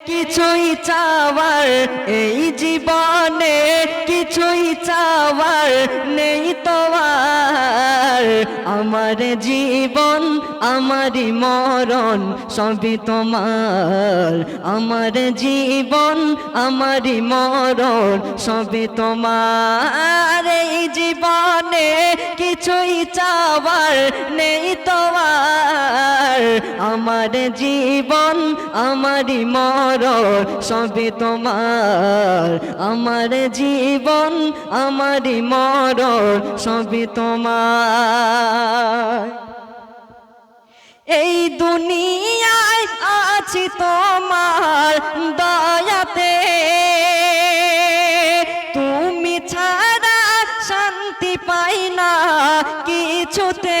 কিছুই চাওয়ার এই জীবনে, কিছুই চাওয়ার নেই তো আমার জীবন, আমারই মরণ, সবই তোমার। আমার জীবন, আমারই মরণ, সবই তোমার। এই জীবনে কিছুই চাওয়ার নেই তো আর। আমার জীবন আমারই মরণ, সবই তোমার। আমার জীবন আমারই মরণ, সবই তোমার। এই দুনিয়ায় আছি তোমার দয়াতে। তুমি ছাড়া শান্তি পাই না কিছুতে।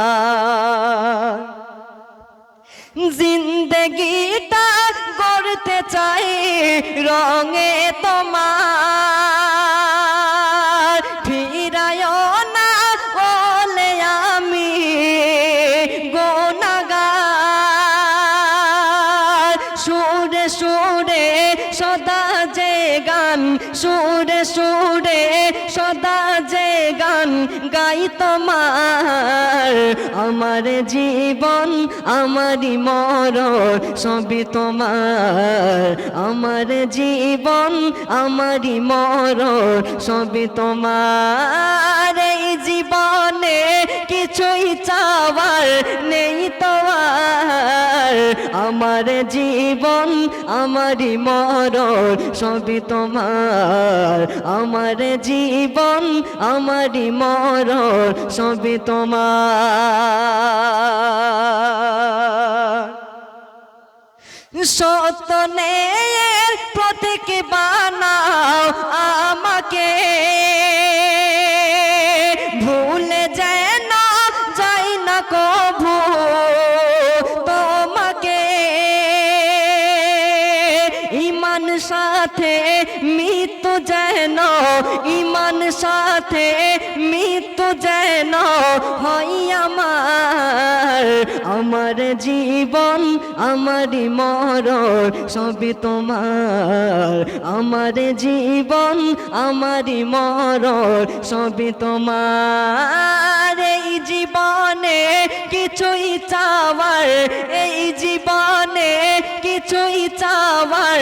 যে গান, সুরে সুরে সদা যে গান গাই তোমার। আমার জীবন, আমারই মর সবই তোমার। আমার জীবন, আমারই মর সবই তোমার। এই জীবনে কিছুই চাওয়ার নেই তোমার। আমার জীবন আমারই মরণ সবই তোমার। আমার জীবন আমারই মরণ সবই তোমার। সত্য প্রতীক ইমান সাথে মৃত্যু যেন, ইমান সাথে মৃত্যু যেন হয় আমার। আমার জীবন আমারই মরণ সবই তোমার। আমার জীবন আমারই মরণ সবই তোমার। এই জীবনে কিছুই চাওয়ার, এই জীবনে কিছুই চাওয়ার